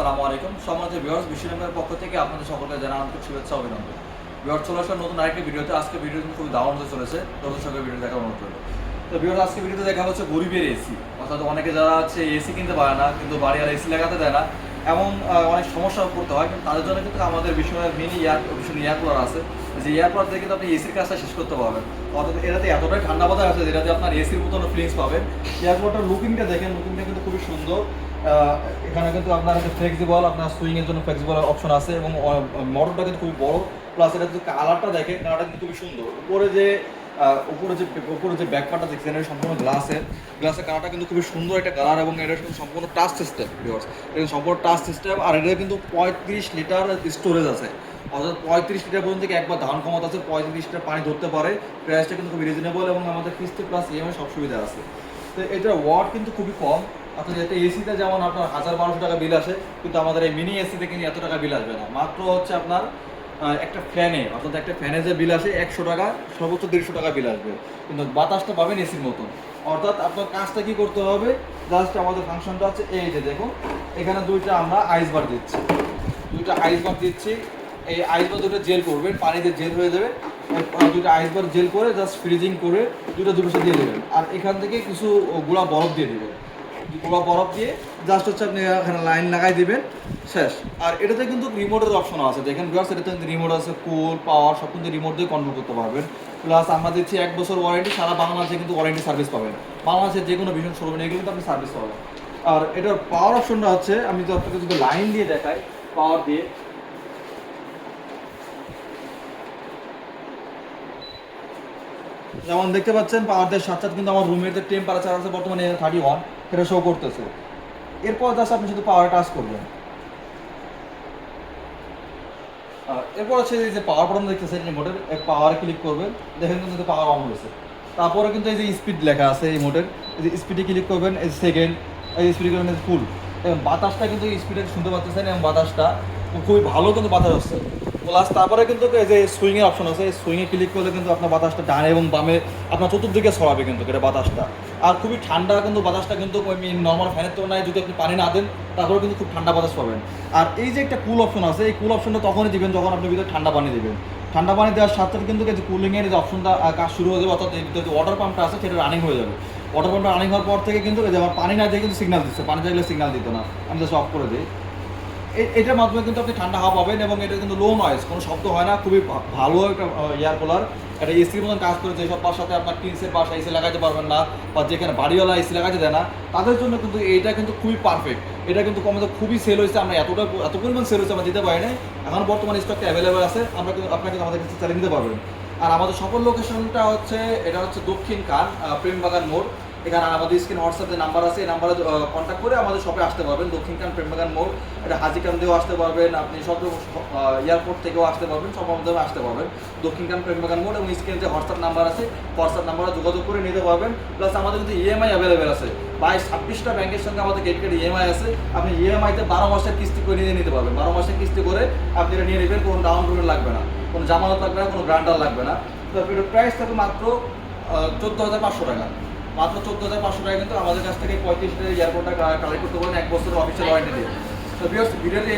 আসসালামু আলাইকুম। বিহার পক্ষ থেকে আপনাদের সকলকে শুভেচ্ছা অভিনন্দন। বিহার চলে আসার নতুন আরেকটি ভিডিওতে। আজকে ভিডিও হতে চলেছে। সঙ্গে ভিডিও দেখার অনুরোধ তো বিহার আজকে ভিডিওতে দেখা হচ্ছে গরিবের এসি অর্থাৎ অনেকে যারা আছে এসি কিনতে পারে না, কিন্তু বাড়ি আর এসি লাগাতে দেয় না, এমন অনেক সমস্যা পড়তে হয়। কিন্তু তাদের জন্য কিন্তু আমাদের বিশ্বনাথ মিনি এয়ার ভীষণ এয়ার কুলার আছে। যে এয়ার কুলার দিয়ে কিন্তু আপনি এসির কাজটা শেষ করতে পারবেন। অর্থাৎ এটাতে এতটাই ঠান্ডা বাতাস আছে যেটাতে আপনার এসির মতন ফিলিংস পাবেন। এয়ার লুকিংটা দেখেন লুকিংটা কিন্তু খুবই সুন্দর। এখানে কিন্তু আপনার হচ্ছে ফ্লেক্সিবল আপনার সুইং এর জন্য ফ্লেক্সিবল অপশন আছে এবং মডেলটা কিন্তু খুবই বড় প্লাস এটা যদি কালারটা দেখেন কালারটা কিন্তু খুবই সুন্দর। উপরে যে উপরে যে উপরে যে ব্যাকপার্টটা দেখছেন, এটা সম্পূর্ণ গ্লাসের গ্লাসের কালারটা কিন্তু খুবই সুন্দর একটা কালার এবং এটা কিন্তু সম্পূর্ণ টাচ সিস্টেম ভিউয়ার্স এটা সম্পূর্ণ টাচ সিস্টেম আর এটা কিন্তু পঁয়ত্রিশ লিটার স্টোরেজ আছে। অর্থাৎ পঁয়ত্রিশ লিটার পর্যন্ত থেকে একবার ধান ক্ষমতা আছে, পঁয়ত্রিশ লিটার পানি ধরতে পারে। প্রাইসটা কিন্তু খুবই রিজনেবল এবং আমাদের কিস্তি প্লাস ইএমআই সব সুবিধা আছে। তো এটার ওয়াট কিন্তু খুবই কম। অর্থাৎ এতে এসিতে যেমন আপনার হাজার বারোশো টাকা বিল আসে, কিন্তু আমাদের এই মিনি এসিতে কিন্তু এত টাকা বিল আসবে না। মাত্র হচ্ছে আপনার একটা ফ্যানে অর্থাৎ একটা ফ্যানে যে বিল আসে একশো টাকা, সর্বোচ্চ দেড়শো টাকা বিল আসবে। কিন্তু বাতাসটা পাবেন এসির মতন। অর্থাৎ আপনার কাজটা কি করতে হবে? জাস্ট আমাদের ফাংশনটা আছে এই যে দেখুন, এখানে দুইটা আমরা আইস বার দিচ্ছি। দুইটা আইস বার দিচ্ছি। এই আইস বার দুটো জেল করবেন, পানিতে জেল হয়ে যাবে। দুটো আইস বার জেল করে জাস্ট ফ্রিজিং করে দুটো দুটো দিয়ে দেবেন। আর এখান থেকে কিছু গুঁড়া বরফ দিয়ে দেবেন। গুঁড়া বরফ দিয়ে জাস্ট হচ্ছে আপনি এখানে লাইন লাগাই দিবেন, শেষ। আর এটাতে কিন্তু রিমোটের অপশন আছে। দেখেন ভিউয়ার্স এটাতে রিমোট আছে কুল পাওয়ার সব কিন্তু রিমোট দিয়ে কন্ট্রোল করতে পারবেন। প্লাস আমরা দিচ্ছি এক বছর ওয়ারেন্টি সারা বাংলাদেশে কিন্তু ওয়ারেন্টি সার্ভিস পাবেন। বাংলাদেশের যে কোনো ভীষণ শোরুমে এগুলো কিন্তু আপনি সার্ভিস পাবেন। আর এটার পাওয়ার অপশনটা হচ্ছে, আমি আপনাকে যদি লাইন দিয়ে দেখাই পাওয়ার দিয়ে যেমন দেখতে পাচ্ছেন, পাওয়ার দেওয়ার সাথে সাথে কিন্তু আমার রুমের যে টেম্পারেচার আছে বর্তমানে থার্টি ওয়ান সেটা শো করতেছে। এরপর জাস্ট আপনি শুধু পাওয়ার টাচ করবেন। এরপর হচ্ছে এই যে পাওয়ার বাটন দেখতেছেন রিমোটের পাওয়ার ক্লিক করবেন। দেখেন কিন্তু পাওয়ার অন হয়েছে। তারপরে কিন্তু এই যে স্পিড লেখা আছে এই মোটের এই যে স্পিডে ক্লিক করবেন, এই সেকেন্ড এই স্পিডে করবেন ফুল এবং বাতাসটা কিন্তু স্পিডে শুনতে পাচ্ছেন, এবং বাতাসটা খুবই ভালো কিন্তু বাতাস হচ্ছে প্লাস তারপরে কিন্তু এই যে সুইং এর অপশন আছে, এই সুইংয়ে ক্লিক করলে কিন্তু আপনার বাতাসটা ডানে এবং বামে আপনার চতুর্দিকে ছড়াবে কিন্তু এটা বাতাসটা। আর খুবই ঠান্ডা কিন্তু বাতাসটা কিন্তু নর্মাল ফ্যানের তুলনায় যদি আপনি পানি না দেন তারপরে কিন্তু খুব ঠান্ডা বাতাস পাবেন। আর এই যে একটা কুল অপশন আছে, এই কুল অপশনটা তখনই দিবেন যখন আপনি ভিতরে ঠান্ডা পানি দিবেন। ঠান্ডা পানি দেওয়ার সাথে সাথে কিন্তু যে কুলিং এর যে অপশনটা কাজ শুরু হয়ে যাবে, অর্থাৎ যে ওয়াটার পাম্পটা আছে, সেটা রানিং হয়ে যাবে। ওয়াটার পাম্পটা রানিং হওয়ার পর থেকে কিন্তু আমার পানি না দিয়ে কিন্তু সিগনাল দিচ্ছে। পানি থাকলে সিগনাল দিত না। আমি জাস্ট অফ করে দিই। এটার মাধ্যমে কিন্তু আপনি ঠান্ডা হাওয়া পাবেন এবং এটা কিন্তু লো নয়েজ কোনো শব্দ হয় না, খুবই ভালো একটা এয়ার কুলার এটা এসির মতন কাজ করে যেসব বাসাতে আপনার টিনসের বাসা এসি লাগাতে পারবেন না, বা যেখানে বাড়িওয়ালা এসি লাগাতে দেয় না, তাদের জন্য কিন্তু এইটা কিন্তু খুবই পারফেক্ট এটা কিন্তু কমে খুবই সেল হয়েছে, আমরা এতটা এত পরিমাণ সেল হয়েছে আমরা দিতে পারি না এখন বর্তমানে স্টকটা অ্যাভেলেবেল আছে, আমরা কিন্তু আপনাকে আমাদের কাছে চালিয়ে নিতে পারবেন। আর আমাদের সকল লোকেশনটা হচ্ছে, এটা হচ্ছে দক্ষিণ কান প্রেমবাগান মোড়। এখানে আমাদের স্ক্রিন হোয়াটসঅ্যাপে নাম্বার আছে, এই নাম্বারে কন্ট্যাক্ট করে আমাদের শপে আসতে পারবেন। দক্ষিণকান প্রেমবাগান মোড়, এটা হাজিকান দিয়েও আসতে পারবেন, আপনি সব এয়ারপোর্ট থেকেও আসতে পারবেন, সব মাধ্যমে আসতে পারবেন। দক্ষিণকান প্রেমবাগান মোড় এবং স্ক্রিনে যে হোয়াটসঅ্যাপ নাম্বার আছে হোয়াটসঅ্যাপ নাম্বারে যোগাযোগ করে নিতে পারবেন। প্লাস আমাদের কিন্তু ইএমআই অ্যাভেলেবেল আছে। বাইশ ছাব্বিশটা ব্যাংকের সঙ্গে আমাদের গেট গেট ইএমআই আছে। আপনি ইএমআইতে বারো মাসের কিস্তি করে নিয়ে নিতে পারবেন। বারো মাসের কিস্তি করে আপনি এটা নিয়ে নেবেন, কোনো ডাউন পেমেন্ট লাগবে না। কোনো জামানত লাগবে না, কোনো গ্রান্ডার লাগবে না। তো এটার প্রাইস থাকবে মাত্র চোদ্দ হাজার পাঁচশো টাকা। মাত্র চোদ্দ হাজার পাঁচশো টাকা কিন্তু আমাদের কাছ থেকে পঁয়ত্রিশ টাকা এয়ারপোর্টটা কালেক্ট করতে পারেন এক বছরের অফিসিয়াল ওয়ারেন্টি দিয়ে। তো ভিডিওটি